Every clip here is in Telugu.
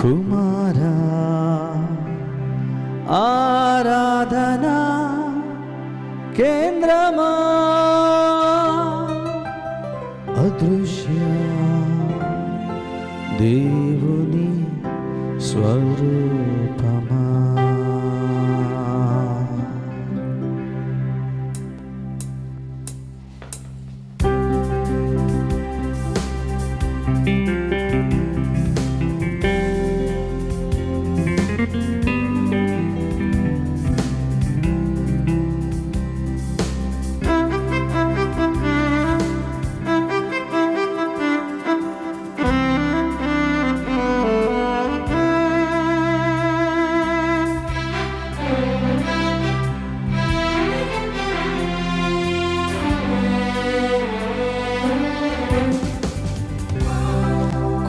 కుమారా ఆరాధనా కేంద్రమా అదృశ్య దేవుని స్వరూపమా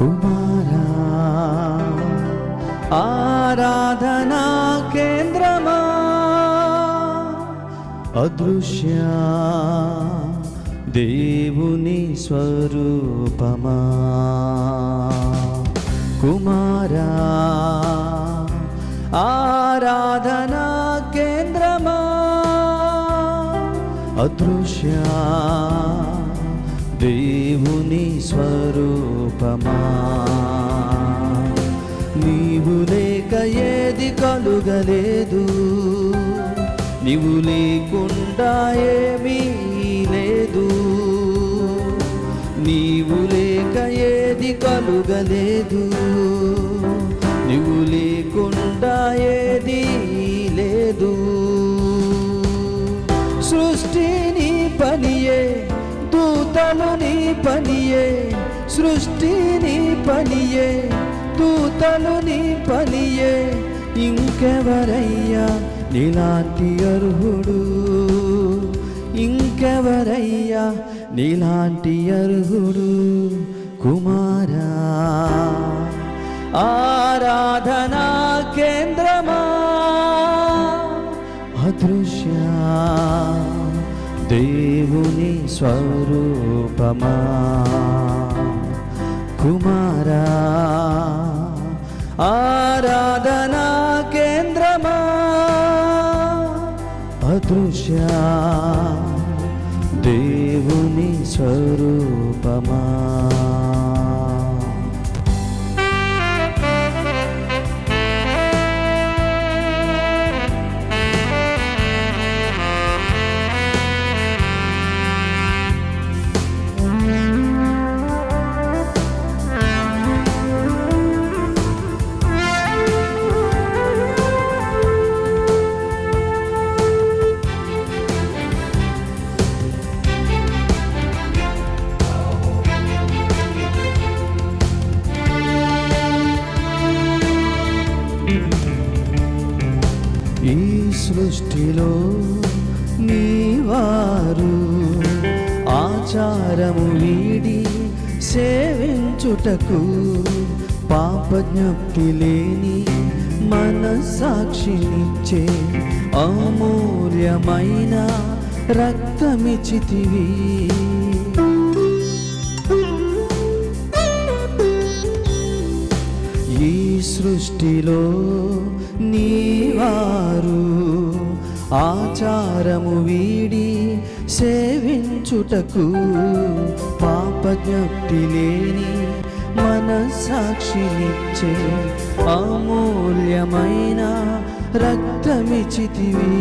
కుమారా ఆరాధనా కేంద్రమా అదృశ్య దేవుని స్వరూపమా. కుమారా ఆరాధనా కేంద్రమా అదృశ్య దేవుని స్వరూప స్వరూపమా నీవు లేక ఏది కలుగలేదు. నీవు లేకుండా ఏమీ లేదు. నీవు లేక ఏది కలుగలేదు. నీవు లేకుండా ఏది లేదు. సృష్టి నీ పనియే దూతలు నీ పనియే పనియే దూతలు నీ పనియే ఇంకెవరయ్యా నీలాంటి అర్హుడు? ఇంకెవరయ్యా నీలాంటి అర్హుడు? కుమారా ఆరాధనా కేంద్రమా? అదృశ్య దేవుని స్వరూపమా? కుమారా ఆరాధనా కేంద్రమా? అదృశ్య దేవుని స్వరూపమా? సృష్టిలో నీవారు ఆచారము వీడి సేవించుటకు పాపజ్ఞప్తి లేని మనసాక్షినిచ్చే అమూల్యమైన రక్తమిచితివి ఈ సృష్టిలో నీవారు ఆచారము వీడి సేవించుటకు పాపజ్ఞప్తి లేని మనస్సాక్షినిచ్చే అమూల్యమైన రక్తమిచితివి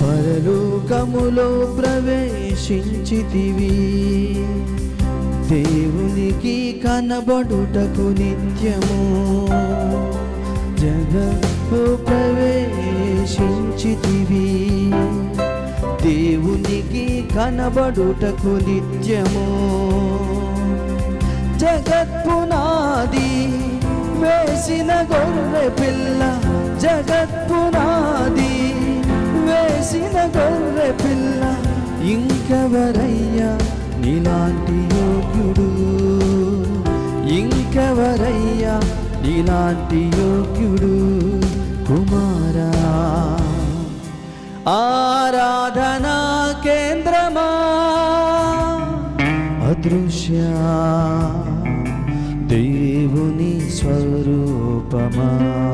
పరలోకములో ప్రవేశించితివి. దేవునికి కనబడుటకు నిత్యము జగత్తు ప్రవేశించితివి. దేవునికి కనబడుటకు నిత్యము. జగత్పునాది వేసిన గొర్రె పిల్ల. జగత్పునాది వేసిన గొర్రె పిల్ల. ఇంకెవరయ్యా నీలాంటి యోగ్యుడు? ఇంకెవరయ్యా నీలాంటి యోగ్యుడు కుమారా. ఆరాధనా కేంద్రమా? అదృశ్య దేవుని స్వరూపమా?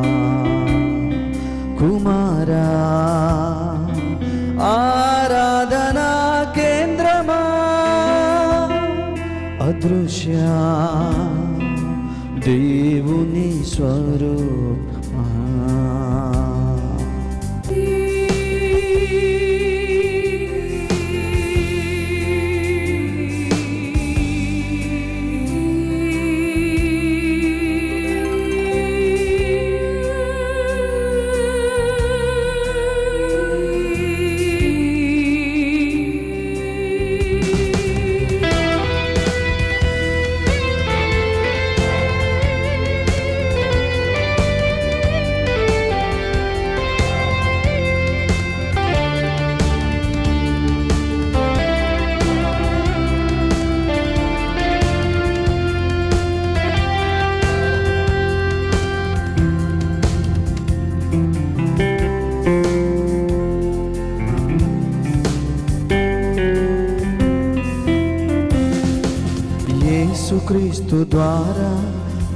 ద్వారా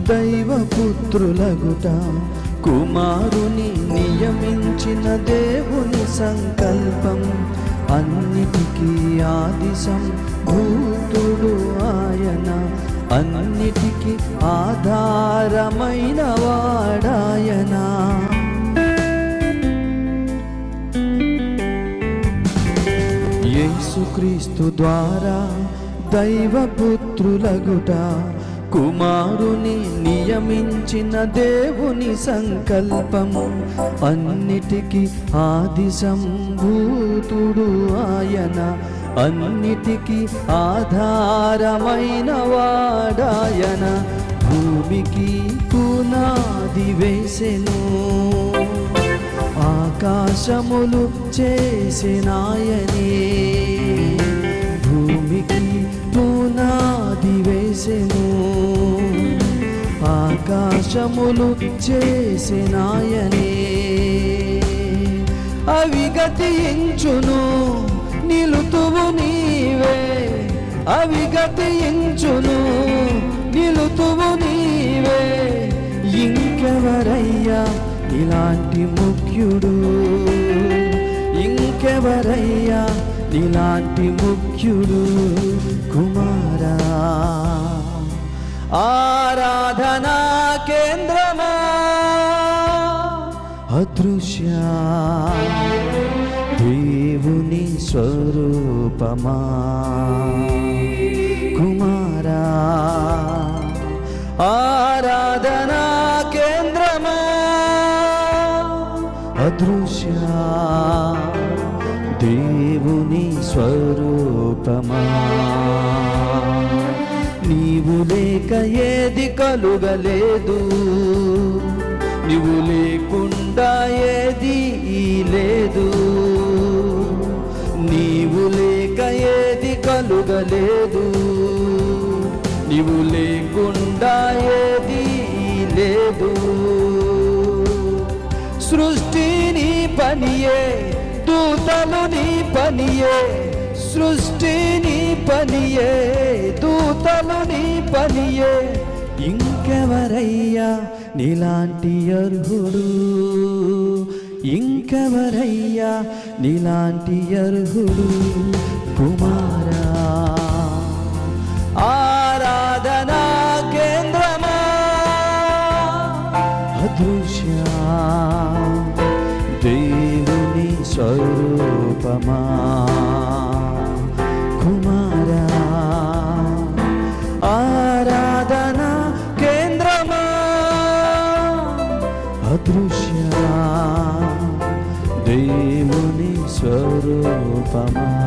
దైవపుత్రులగుట కుమారుని నియమించిన దేవుని సంకల్పం అన్నిటికీ ఆదిశం భూతుడు ఆయన. అన్నిటికీ ఆధారమైన వాడాయనా. యేసుక్రీస్తు ద్వారా దైవపుత్రులగుట కుమారుని నియమించిన దేవుని సంకల్పము అన్నిటికీ ఆది సంభూతుడు ఆయన. అన్నిటికీ ఆధారమైన వాడాయన. భూమికి పునాది వేసెను. ఆకాశములు చేసినాయనే. ఆకాశములు చేసినాయనే. అవి గతించును నిలుతువు నీవే. అవి గతించును నిలుతువు నీవే. ఇంకెవరయ్యా ఇలాంటి ముఖ్యుడు? ఇంకెవరయ్యా ఇలాంటి ముఖ్యుడు? కుమారా ఆరాధనా అదృశ్య దేవుని స్వరూపమా. కుమారా ఆరాధనా కేంద్రమా. అదృశ్య దేవుని స్వరూపమా. నీవు లేక ఏది కలుగలేదు. నీవు లేకుండా ఏది లేదు. నీవు లేక ఏది కలుగలేదు. నీవు లేకుండా ఏది లేదు. సృష్టి నీ పనియే దూతలు నీ పనియే సృష్టి నీ నీ పనియే ఇంకెవరయ్యా నీలాంటి అర్హుడు? ఇంకెవరయ్యా నీలాంటి అర్హుడు? కుమారా ఆరాధనా కేంద్రమా? అదృశ్యా దేవుని స్వరూపమా? అదృశ్య దేవుని స్వరూపమా?